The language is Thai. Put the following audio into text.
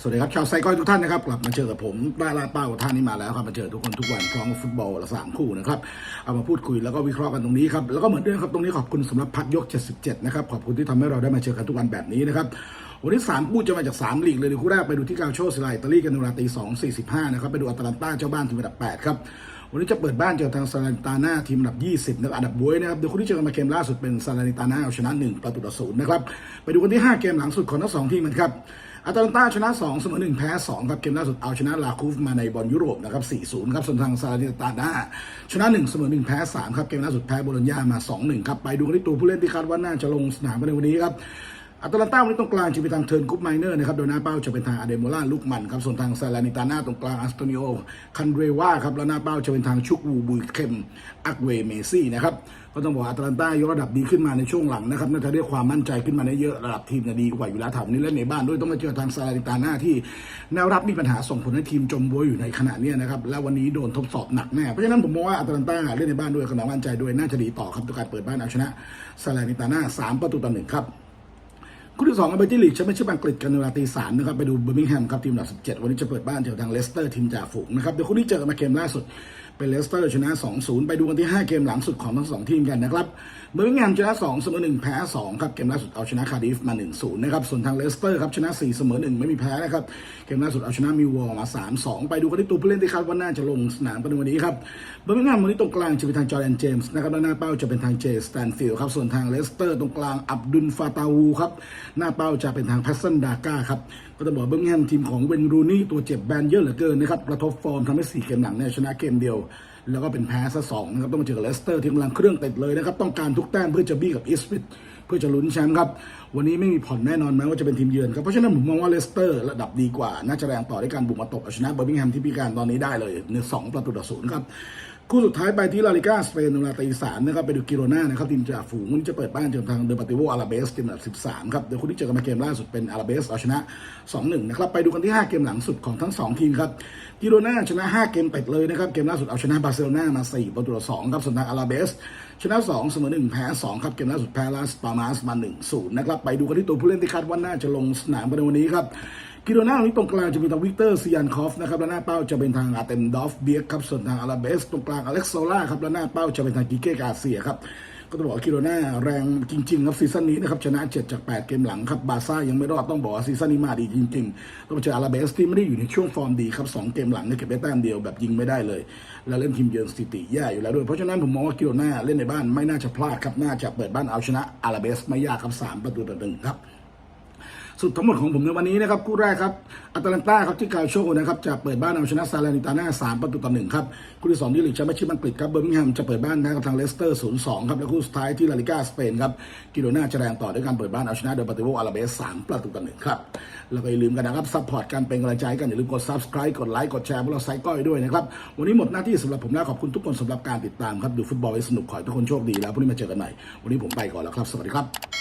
สวัสดีครับชาวไซก้อยทุกท่านนะครับกลับมาเจอกับผมได้ลาเป้าท่านนี้มาแล้วครับมาเจอทุกคนทุกวันพร้อมกับฟุตบอลละสามคู่นะครับเอามาพูดคุยแล้วก็วิเคราะห์กันตรงนี้ครับแล้วก็เหมือนเดิมครับตรงนี้ขอบคุณสำหรับพัดยก 77 นะครับขอบคุณที่ทำให้เราได้มาเจอกันทุกวันแบบนี้นะครับวันนี้สามคู่จะมาจากสามลีกเลยดูคู่แรกไปดูที่กาโชสไลอิตาลีกันเวลาตีสองสี่สิบห้านะครับไปดูอัตแลนตาเจ้าบ้านทีมอันดับแปดครับ วันนี้จะเปิดบ้านเจอทางซาลานิตาน่าทีมอันดับ 20นะครับอันดับบวยนะครับเดี๋ยวคู่ที่เจอกันมาเกมล่าสุดเป็นซาลานิตาน่าเอาชนะ 1 ประตูต่อศูนย์นะครับ ไปดูกันที่ 5 เกมหลังสุดของทั้งสองทีมกันครับอาตาลันตาชนะ 2 เสมอ 1 แพ้ 2 ครับ เกมล่าสุดเอาชนะลาคูฟมาในบอลยุโรปนะครับ 4-0 ครับส่วนทางซาลานิตาน่าชนะ 1 เสมอ 1 แพ้ 3 ครับ เกมล่าสุดแพ้โบโลญญามา 2-1 ครับ ไปดูกันที่ตัวผู้เล่นที่คาดว่าน่าจะลงสนามในวันนี้ครับ อัตแลนตาวันนี้ตรงกลางจะเป็นทางเทิร์นกุ๊ปไมเนอร์นะครับ โดยหน้าเป้าจะเป็นทางอเดโมล่าลูกมันครับ ส่วนทางซาลานิตาน่าตรงกลางอัสโตนิโอคันเรวาครับแล้วหน้าเป้าจะเป็นทางชุกวูบุยเคมอักเวเมซี่นะครับก็ต้องบอกอัตแลนตายกระดับดีขึ้นมาในช่วงหลังนะครับน่าจะได้ความมั่นใจขึ้นมาได้เยอะระดับทีมจะดีกว่าอยู่แล้วถามนี้เล่นในบ้านด้วยต้องมาเจอทางซาลานิตาน่าที่แนวรับมีปัญหาส่งผลให้ทีมจมบวยอยู่ในขณะนี้นะครับและวันนี้โดนทดสอบหนักแน่เพราะฉะนั้นผมมองว่าอัตแลนตาเล่นในบ้านด้วยกำลังมั่นใจด้วยน่าจะดีต่อครับต่อการเปิดบ้านเอาชนะซาลานิตาน่าสามประตูต่อหนึ่งครับ คู่ที่สองกันไปที่ลีกแชมเปี้ยนชิพอังกฤษกันเวลาตีสามนะครับไปดูเบอร์มิงแฮมครับทีมอันดับ17วันนี้จะเปิดบ้านเจอทางเลสเตอร์ทีมจ่าฝูงนะครับเดี๋ยวคู่นี้เจอกันมาเกมล่าสุดเป็นเลสเตอร์ชนะ 2-0 ไปดูกันที่ 5 เกมหลังสุดของทั้งสองทีมกันนะครับ เบอร์มิงแฮมชนะ 2 เสมอ 1 แพ้ 2 ครับ เกมล่าสุดเอาชนะคาร์ดิฟมา 1-0 นะครับ ส่วนทางเลสเตอร์ครับชนะ 4 เสมอ 1 ไม่มีแพ้นะครับ เกมล่าสุดเอาชนะมิววอลมา 3-2 ไปดูกันที่ตัวผู้เล่นที่คาดว่าน่าจะลงสนามในวันนี้ครับ เบอร์มิงแฮมวันนี้ตรงกลางจะเป็นทางจอร์แดนเจมส์นะครับแล้วหน้าเป้าจะเป็นทางเจสแตนฟิลด์ครับ ส่วนทางเลสเตอร์ตรงกลางอับดุลฟาตาวูครับหน้าเป้าจะเป็นทางแพสซันดาก้าครับ ก็จะบอกเบอร์มิงแฮมทีมของเวนรูนี่ตัวเจ็บแบนเยอะเหลือเกินนะครับกระทบฟอร์มทำให้สี่เกมหลังเนี่ยชนะเกมเดียว แล้วก็เป็นแพ้ซะสองนะครับต้องมาเจอกับเลสเตอร์ที่กำลังเครื่องติดเลยนะครับต้องการทุกแต้มเพื่อจะบี้กับอีสปิดเพื่อจะลุ้นแชมป์ครับวันนี้ไม่มีผ่อนแน่นอนแม้ว่าจะเป็นทีมเยือนครับเพราะฉะนั้นผมมองว่าเลสเตอร์ระดับดีกว่าน่าจะแรงต่อด้วยการบุกมาตบเอาชนะเบอร์มิงแฮมที่พิการตอนนี้ได้เลยหนึ่งสองประตูต่อศูนย์ครับ คู่สุดท้ายไปที่ลาลิก้าสเปนนเวลาตีสามนะครับไปดูกิโรนานะครับทีมจ่าฝูงวันนี้จะเปิดบ้านเจอทางเดอร์ปาติโวอาราเบสทีมอันดับสิบสามครับเดี๋ยวคู่ที่เจอกันมาเกมล่าสุดเป็นอาราเบสเอาชนะสองหนึ่งนะครับไปดูกันที่ห้าเกมหลังสุดของทั้งสองทีมครับกิโรนาชนะ5เกมติดเลยนะครับเกมล่าสุดเอาชนะบาร์เซโลนามา4ประตูต่อ2ครับส่วนทางอาราเบสชนะ2เสมอ1แพ้2ครับเกมล่าสุดแพ้ลาสปามาสมา1-0นะครับไปดูกันที่ตัวผู้เล่นที่คาดว่าน่าจะลงสนามกันในวันนี้ครับ กิโรนาวันนี้ตรงกลางจะมีทางวิกเตอร์ซิยานคอฟนะครับและหน้าเป้าจะเป็นทางอาเตมดอฟเบียกครับส่วนทางอาราเบสตรงกลางอเล็กโซล่าครับและหน้าเป้าจะเป็นทางกิเกกาเซียครับก็ต้องบอกว่าคิโรนาแรงจริงๆครับซีซั่นนี้นะครับชนะ 7 จาก 8 เกมหลังครับบาซ่ายังไม่รอดต้องบอกว่าซีซั่นนี้มาดีจริงๆต้องมาเจออาราเบสที่ไม่ได้อยู่ในช่วงฟอร์มดีครับ2เกมหลังเนี่ยเก็บได้แต้มเดียวแบบยิงไม่ได้เลย แล้วเล่นทีมเยือนสถิติแย่อยู่แล้วด้วยเพราะฉะนั้นผมมองว่าคิโรนาเล่นในบ้านไม่น่าจะพลาดครับน่าจะเปิดบ้านเอาชนะอาราเบสไม่ยากครับสามประตูต่อหนึ่งครับ สุดทั้งหมดของผมในวันนี้นะครับคู่แรกครับอัตแลนตาครับที่กาโชนะครับจะเปิดบ้านเอาชนะซาลานิตาน่าสามประตูต่อหนึ่งครับคู่ที่สองที่ลีกแชมเปี้ยนชิพอังกฤษครับเบอร์มิงแฮมจะเปิดบ้านนะกับทางเลสเตอร์ศูนย์สองครับและคู่สุดท้ายที่ลาลิก้าสเปนครับกิโดน่าจะแรงต่อด้วยการเปิดบ้านเอาชนะเดอร์ปาติโวอาราเบสสามประตูต่อหนึ่งครับแล้วก็อย่าลืมกันนะครับซัพพอร์ตกันเป็นกำลังใจกันอย่าลืมกด subscribe กดไลค์กดแชร์พวกเราไซก้อยด้วยนะครับวันนี้หมดหน้าที่สำหรับผมแล้วขอบคุณทุกคนสำหรับการติดตามครับดูฟุตบอลให้สนุกขอให้ทุกคนโชคดีแล้วพรุ่งนี้มาเจอกันใหม่วันนี้ผมไปก่อนแล้วครับสวัสดีครับ